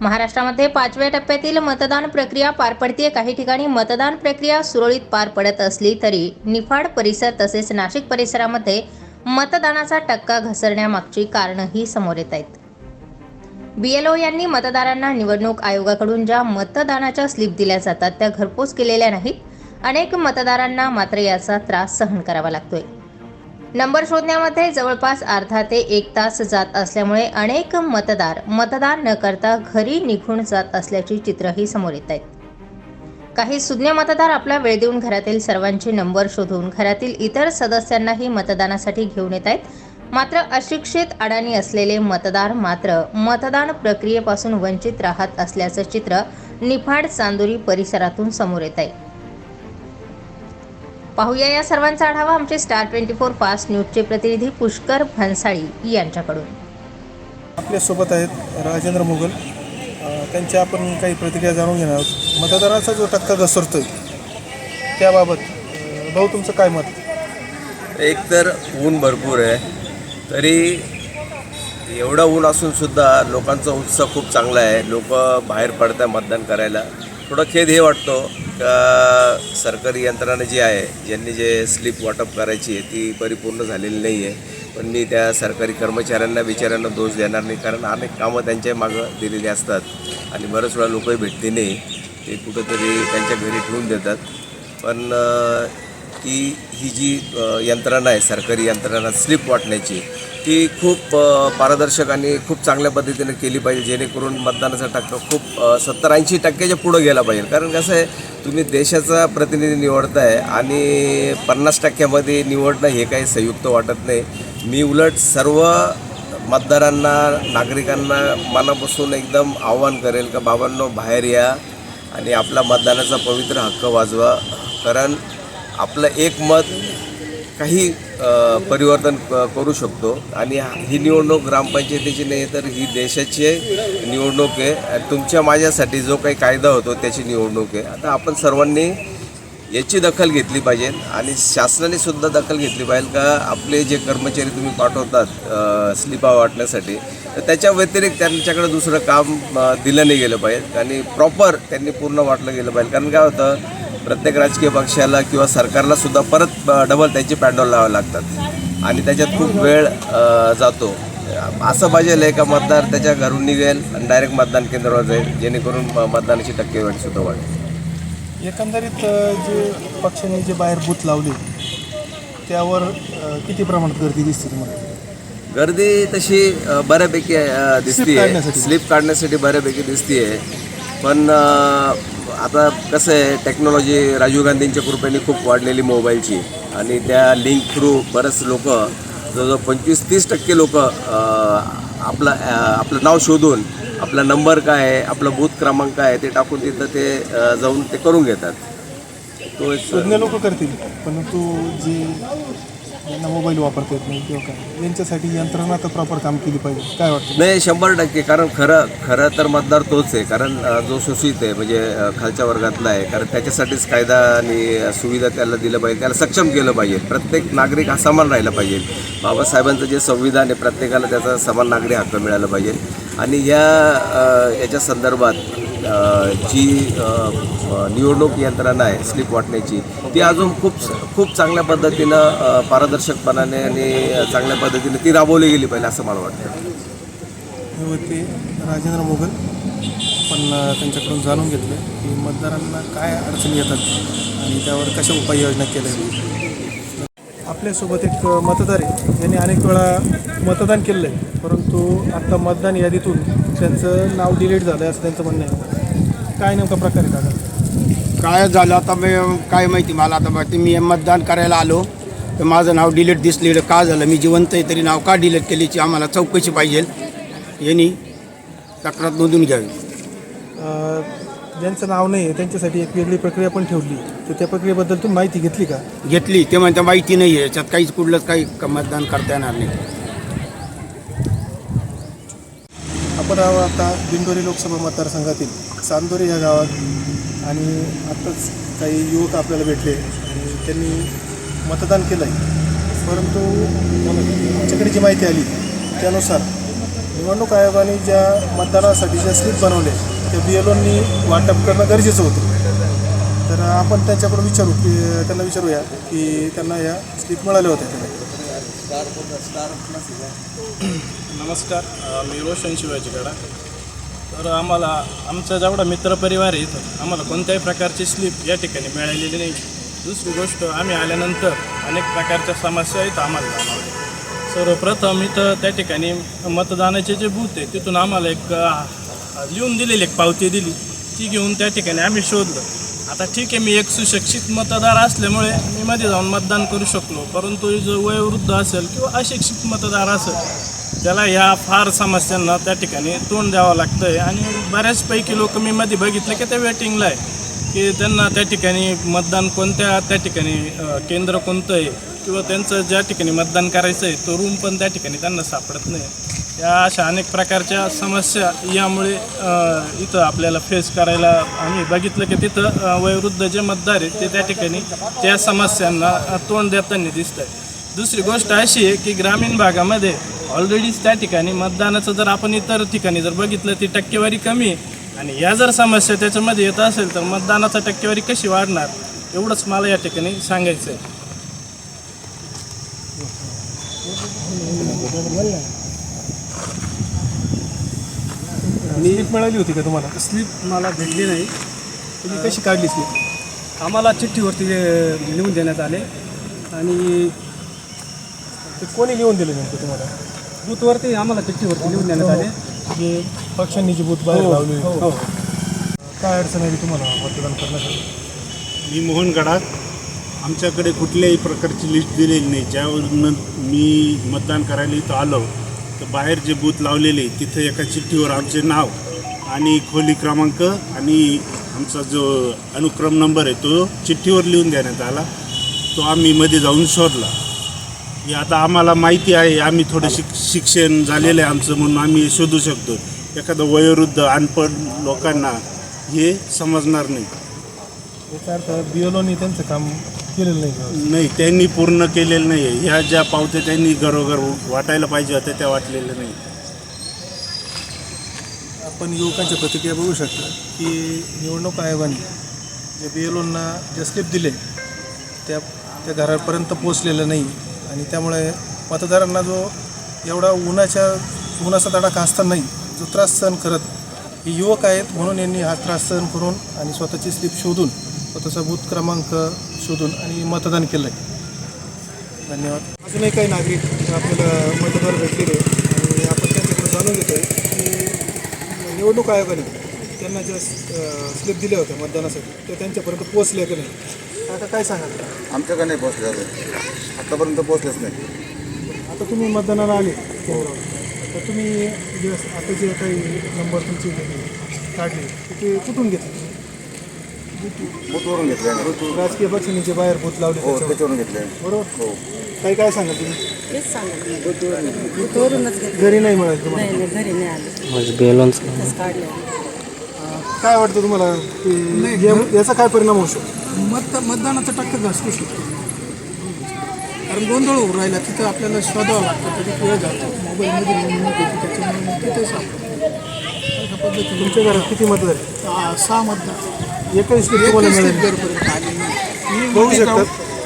महाराष्ट्रामध्ये पाचव्या टप्प्यातील मतदान प्रक्रिया पार पडते काही ठिकाणी मतदान प्रक्रिया सुरळीत पार पडत असली तरी निफाड परिसर तसेच नाशिक परिसरामध्ये मतदानाचा टक्का घसरण्यामागची कारणंही समोर येत आहेत. बीएलओ यांनी मतदारांना निवडणूक आयोगाकडून ज्या मतदानाच्या स्लिप दिल्या जातात त्या घरपोच केलेल्या नाहीत. अनेक मतदारांना मात्र याचा त्रास सहन करावा लागतोय. नंबर शोधण्यामध्ये जवळपास अर्धा ते एक तास जात असल्यामुळे अनेक मतदार मतदान न करता घरी निघून जात असल्याची चित्रही समोर येत आहेत. काही सुज्ञ मतदार आपला वेळ देऊन घरातील सर्वांचे नंबर शोधून घरातील इतर सदस्यांनाही मतदानासाठी घेऊन येत आहेत. मात्र अशिक्षित अडाणी असलेले मतदार मात्र मतदान प्रक्रियेपासून वंचित राहत असल्याचं चित्र निफाड चांदोरी परिसरातून समोर येत आहे. पाहूया या सर्वांचा आढावा आमचे स्टार ट्वेंटी फोर फास्ट न्यूजचे प्रतिनिधी पुष्कर भन्साळी यांच्याकडून. आपल्यासोबत आहेत राजेंद्र मुघल. त्यांच्या आपण काही प्रतिक्रिया जाणून घेणार आहोत. मतदाराचा जो टक्का घसरतोय त्याबाबत भाऊ तुमचं काय मत? एक तर ऊन भरपूर आहे. तरी एवढं ऊन असून सुद्धा लोकांचा उत्साह खूप चांगला आहे. लोक बाहेर पडत आहे मतदान करायला. थोडं खेद हे वाटतो. सरकारी यंत्रणा जी आहे ज्यांनी जे स्लिप वाटप करायची आहे ती परिपूर्ण झालेली नाही आहे. पण मी त्या सरकारी कर्मचाऱ्यांना बिचाऱ्यांना दोष देणार नाही कारण अनेक कामं त्यांच्या मागं दिलेली असतात. आणि बऱ्याच वेळा लोकही भेटते नाही. ते कुठंतरी त्यांच्या घरी ठेवून देतात. पण ती की ही जी यंत्रणा आहे सरकारी यंत्रणा स्लिप वाटण्याची ती खूप पारदर्शक आणि खूप चांगल्या पद्धतीने केली पाहिजे जेणेकरून मतदानाचा टक्का खूप सत्तर ऐंशी टक्क्याच्या पुढं गेला पाहिजे. कारण कसं आहे तुम्ही देशाचा प्रतिनिधी निवडताय आणि पन्नास टक्क्यामध्ये निवडणं हे काही संयुक्त वाटत नाही. मी उलट सर्व मतदारांना नागरिकांना मनापासून एकदम आव्हान करेल का बाबांनो बाहेर या आणि आपला मतदानाचा पवित्र हक्क वाजवा. कारण आपलं एक मत काही परिवर्तन करू शकतो. आणि ही निवडणूक ग्रामपंचायतीची नाही तर ही देशाची निवडणूक आहे. आणि तुमच्या माझ्यासाठी जो काही कायदा होतो त्याची निवडणूक आहे. आता आपण सर्वांनी याची दखल घेतली पाहिजे. आणि शासनाने सुद्धा दखल घेतली पाहिजे का आपले जे कर्मचारी तुम्ही पाठवतात स्लिपा वाटण्यासाठी तर त्याच्या व्यतिरिक्त त्यांच्याकडे दुसरं काम दिलं नाही गेलं पाहिजे. आणि प्रॉपर त्यांनी पूर्ण वाटलं गेलं पाहिजे. कारण काय होतं प्रत्येक राजकीय पक्षाला किंवा सरकारला सुद्धा परत डबल त्यांचे पॅन्डॉल लावावे लागतात. आणि त्याच्यात खूप वेळ जातो. असं पाहिजे आहे का मतदार त्याच्या घरून निघेल आणि डायरेक्ट मतदान केंद्रावर जाईल जेणेकरून मतदानाची टक्केवारी सुद्धा वाढेल. एकंदरीत जे पक्षाने जे बाहेर बूथ लावले त्यावर किती प्रमाणात गर्दी दिसते तुम्हाला? गर्दी तशी बऱ्यापैकी काढण्यासाठी. स्लिप काढण्यासाठी बऱ्यापैकी दिसतीये. पण आता कसं आहे टेक्नॉलॉजी राजीव गांधींच्या कृपेने खूप वाढलेली मोबाईलची. आणि त्या लिंक थ्रू बरेच लोक जवळजवळ पंचवीस तीस टक्के लोक आपलं आपलं नाव शोधून आपला नंबर काय आहे आपला बूथ क्रमांक काय आहे ते टाकून तिथं ते जाऊन ते करून घेतात. तो एक लोक करतील परंतु जी यांना मोबाईल वापरता येत नाही किंवा काय. यांच्यासाठी यंत्रणा तर प्रॉपर काम केली पाहिजे. काय वाटतं? नाही शंभर टक्के. कारण खरं खरं तर मतदार तोच आहे. कारण अ, जो शोषित आहे म्हणजे अ, खालच्या वर्गातला आहे. कारण त्याच्यासाठीच कायदा आणि सुविधा त्याला दिलं पाहिजे. त्याला सक्षम केलं पाहिजे. प्रत्येक नागरिक हा समान राहिला पाहिजे. बाबासाहेबांचं जे संविधान आहे प्रत्येकाला त्याचा समान नागरी हक्क मिळाला पाहिजे. आणि या अ, याच्या संदर्भात जी निवडणूक यंत्रणा आहे स्लिप वाटण्याची ती अजून खूप खूप चांगल्या पद्धतीनं पारदर्शकपणाने आणि चांगल्या पद्धतीने ती राबवली गेली पाहिजे असं मला वाटतं. हे होते राजेंद्र मोगल पण त्यांच्याकडून जाणून घेतलं की मतदारांना काय अडचणी येतात आणि त्यावर कशा उपाययोजना केल्या आपल्यासोबत एक मतदार आहे. ज्यांनी अनेक वेळा मतदान केलं आहे परंतु आता मतदान यादीतून त्यांचं नाव डिलीट झालं आहे असं त्यांचं म्हणणं आहे. काय नेमका प्रकार आहे काका काय झालं आता मी काय माहिती मला आता माहिती मी मतदान करायला आलो. तर माझं नाव डिलीट दिसलेलं का झालं? मी जिवंत आहे तरी नाव का डिलीट केल्याची आम्हाला चौकशी पाहिजे. यांनी तक्रार नोंदून घ्यावी. अ, ज्यांचं नाव नाही आहे त्यांच्यासाठी एक वेगळी प्रक्रिया पण ठेवली. तर त्या प्रक्रियेबद्दल तुम्ही माहिती घेतली का? घेतली. ते म्हणता माहिती नाही आहे. याच्यात काहीच कुठलंच काही क- मतदान करता येणार नाही. आपण आहोत आता दिंडोरी लोकसभा मतदारसंघातील चांदोरी या गावात आणि आत्ताच काही युवक आपल्याला भेटले आणि त्यांनी मतदान केलं आहे परंतु आमच्याकडे जी माहिती आली त्यानुसार निवडणूक आयोगाने ज्या मतदानासाठी ज्या स्लिप बनवले त्या बी एल ओनी वाटप करणं गरजेचं होतं. तर आपण त्यांच्याकडून विचारू की त्यांना विचारूया की त्यांना या स्लिप मिळाल्या होत्या का नमस्कार मी रोशन शिवाजी गडा तर आम्हाला आमचा जेवढा मित्रपरिवार आहे इथं आम्हाला कोणत्याही प्रकारची स्लीप या ठिकाणी मिळालेली नाही. दुसरी गोष्ट आम्ही आल्यानंतर अनेक प्रकारच्या समस्या आहेत आम्हाला जाणवल्या. सर्वप्रथम इथं त्या ठिकाणी मतदानाचे जे बूथ आहे तिथून आम्हाला एक लिहून दिलेली एक पावती दिली. ती घेऊन त्या ठिकाणी आम्ही शोधलं. आता ठीक आहे मी एक सुशिक्षित मतदार असल्यामुळे मी मध्ये जाऊन मतदान करू शकलो. परंतु जो वयोवृद्ध असेल किंवा अशिक्षित मतदार असेल त्याला ह्या फार समस्यांना त्या ठिकाणी तोंड द्यावं लागतं आहे आणि बऱ्याचपैकी लोक मी मध्ये बघितले की ते वेटिंगला आहे की त्यांना त्या ठिकाणी मतदान कोणत्या त्या ठिकाणी केंद्र कोणतं आहे किंवा त्यांचं ज्या ठिकाणी मतदान करायचं आहे तो रूम पण त्या ठिकाणी त्यांना सापडत नाही. या अशा अनेक प्रकारच्या समस्या यामुळे इथं आपल्याला फेस करायला आम्ही बघितलं की तिथं वयोवृद्ध जे मतदार आहेत ते त्या ठिकाणी त्या समस्यांना तोंड देताना दिसत आहे दुसरी गोष्ट अशी आहे की ग्रामीण भागामध्ये ऑलरेडीच त्या ठिकाणी मतदानाचं जर आपण इतर ठिकाणी जर बघितलं ती टक्केवारी कमी आहे. आणि या जर समस्या त्याच्यामध्ये येत असेल तर मतदानाचा टक्केवारी कशी वाढणार एवढंच मला या ठिकाणी सांगायचं आहे स्लिप मिळाली होती का तुम्हाला? स्लिप मला भेटली नाही. तुम्ही कशी काढली स्लिप आम्हाला चिठ्ठीवरती अ, लिहून देण्यात आले. आणि ते कोणी लिहून दिलं नेमकं तुम्हाला? बूथवरती आम्हाला चिठ्ठीवरती लिहून देण्यात आले. जे पक्षांनी जी बूथ बाहेर हो, लावली. हो. हो. काय अडचण आली तुम्हाला मतदान करण्यासाठी? मी मोहन गडाख. आमच्याकडे कुठल्याही प्रकारची लिस्ट दिलेली नाही. ज्यावरून मी मतदान करायला इथं आलो. तर बाहेर जे बूथ लावलेले तिथं एका चिठ्ठीवर आमचे नाव आणि खोली क्रमांक आणि आमचा जो अनुक्रम नंबर आहे तो चिठ्ठीवर लिहून देण्यात आला. तो आम्ही मध्ये जाऊन शोधला. हे आता आम्हाला माहिती आहे आम्ही थोडं शिक शिक्षण झालेलं आहे आमचं म्हणून आम्ही शोधू शकतो. एखादं वयोवृद्ध अनपढ लोकांना हे समजणार नाही. याचा अर्थ बी त्यांचं काम केलेलं नाही? नाही त्यांनी पूर्ण केलेलं नाही आहे ह्या ज्या पावत्या त्यांनी घरोघर वाटायला पाहिजे होत्या त्या वाटलेल्या नाही. आपण युवकांच्या प्रतिक्रिया बघू शकतो की निवडणूक आयोगाने जे बी एल ओंना जे स्लिप दिले त्या त्या घरापर्यंत पोचलेलं नाही. आणि त्यामुळे मतदारांना जो एवढा उन्हाच्या उन्हाचा तडाखा असतानाही जो त्रास सहन करत हे युवक आहेत म्हणून यांनी हा त्रास सहन करून आणि स्वतःची स्लिप शोधून स्वतःचा बूथ क्रमांक शोधून आणि मतदान केलं आहे धन्यवाद. अजूनही काही नागरिक आपल्याला मतदार भेटलेले आणि आपण त्यांच्याकडे जाणून घेतोय की निवडणूक आयोगाने त्यांना ज्या स्लिप दिल्या होत्या मतदानासाठी त्या त्यांच्यापर्यंत पोहोचल्या की नाही? आता काय सांगाल? आमच्याकडे नाही पोचले अजून? आत्तापर्यंत पोचलेच नाही. आता तुम्ही मतदानाला आले. तर तुम्ही जे आता जे काही नंबर तुमचे काढले ते कुठून घेतले? बूथवरून घेतले. राजकीय पक्षांनी जे बाहेर बूथ लावले हो त्याच्यावर. त्याच्यावरून घेतले बरोबर? हो. काही काय सांगाल तुम्ही? तेच घेतलं. घरी नाही मिळालं तुम्हाला? नाही नाही घरी नाही आलं. तसंच काढलं. काय वाटतं तुम्हाला? की या- याचा काय परिणाम होऊ शकतो? मत मतदानाचा टक्का घसरू शकतो. कारण गोंधळ होऊ राहिला तिथं आपल्याला शोधावं लागतं तरी वेळ जातो. मोबाईलमध्ये निवडणूक येते त्याच्यामुळे मग तिथे अशा पद्धतीने तुमच्या घरात किती? आ, सहा मतदार. एकही स्लिप तुम्हाला एकही मिळाली मी बघू मध्ये.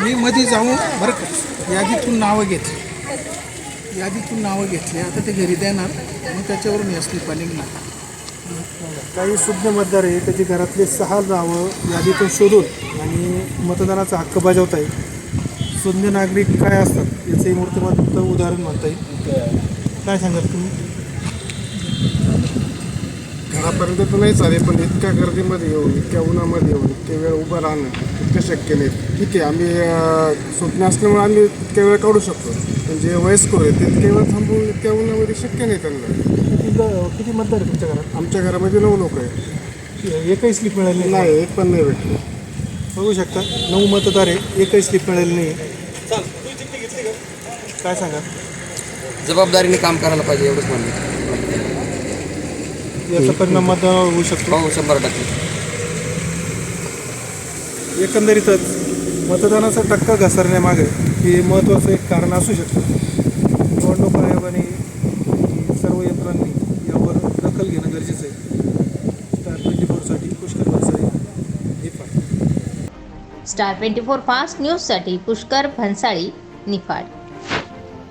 मी मध्ये जाऊन बरं का. यादीतून नावं घेतली. यादीतून नावं घेतली. आता ते घरी देणार. मग त्याच्यावरून या स्लिपा निघणार. काही सुज्ञ मतदार आहे त्याची घरातले सहा नावं यादीतून शोधून आणि मतदानाचा हक्क बजावता येईल सुज्ञ नागरिक काय असतात याचंही मूर्तिमंत उदाहरण म्हणता येईल. काय सांगाल तुम्ही? घरापर्यंत तर नाही चालेल पण इतक्या गर्दीमध्ये येऊन इतक्या उन्हामध्ये येऊन इतक्या वेळ उभं राहणं इतकं शक्य नाही. ठीक आहे आम्ही स्वप्न असल्यामुळे आम्ही इतक्या वेळ काढू शकतो. पण जे वयस्कर आहेत ते इतक्या वेळ थांबवून इतक्या उन्हामध्ये शक्य नाही त्यांना. किती मतदार आहे तुमच्या घरात? आमच्या घरामध्ये नऊ लोक आहेत. एकही स्लिप मिळाली नाही. नाही एक पण नाही भेटले. बघू शकता नऊ मतदार आहे एकही स्लिप मिळाली नाही. काय सांगा? जबाबदारीने काम करायला पाहिजे एवढंच म्हणणं याचा हो, परिणाम हो. मतदानावर होऊ शकतो. हो शंभर टक्के. एकंदरीतच मतदानाचा टक्का घसरण्यामागे हे महत्त्वाचं एक कारण असू शकतं. निवडणूक आयोगाने सर्व यंत्रांनी यावर दखल घेणं गरजेचं आहे. Star twenty फोरसाठी Pushkar Bhansali Niphad star twenty four fast न्यूजसाठी पुष्कर भन्साळी निफाड.